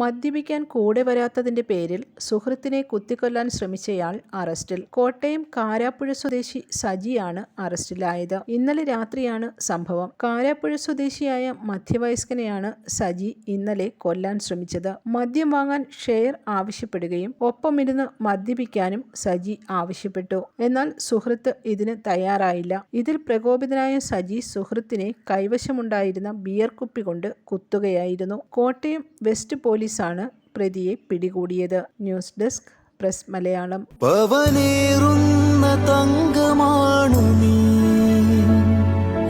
മദ്യപിക്കാൻ കൂടെ വരാത്തതിന്റെ പേരിൽ സുഹൃത്തിനെ കുത്തിക്കൊല്ലാൻ ശ്രമിച്ചയാൾ അറസ്റ്റിൽ. കോട്ടയം കാരാപ്പുഴ സ്വദേശി സജിയാണ് അറസ്റ്റിലായത്. ഇന്നലെ രാത്രിയാണ് സംഭവം. കാരാപ്പുഴ സ്വദേശിയായ മധ്യവയസ്കനെയാണ് സജി ഇന്നലെ കൊല്ലാൻ ശ്രമിച്ചത്. മദ്യം വാങ്ങാൻ ഷെയർ ആവശ്യപ്പെടുകയും ഒപ്പമിരുന്ന് മദ്യപിക്കാനും സജി ആവശ്യപ്പെട്ടു. എന്നാൽ സുഹൃത്ത് ഇതിന് തയ്യാറായില്ല. ഇതിൽ പ്രകോപിതനായ സജി സുഹൃത്തിനെ കൈവശമുണ്ടായിരുന്ന ബിയർ കുപ്പി കൊണ്ട് കുത്തുകയായിരുന്നു. കോട്ടയം വെസ്റ്റ് പോലീസാണ് പ്രതിയെ പിടികൂടിയത്. News desk press Malayalam. പവനേറുന്ന തങ്കമാണു നീ.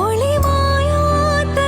ഒളിമായാത്ത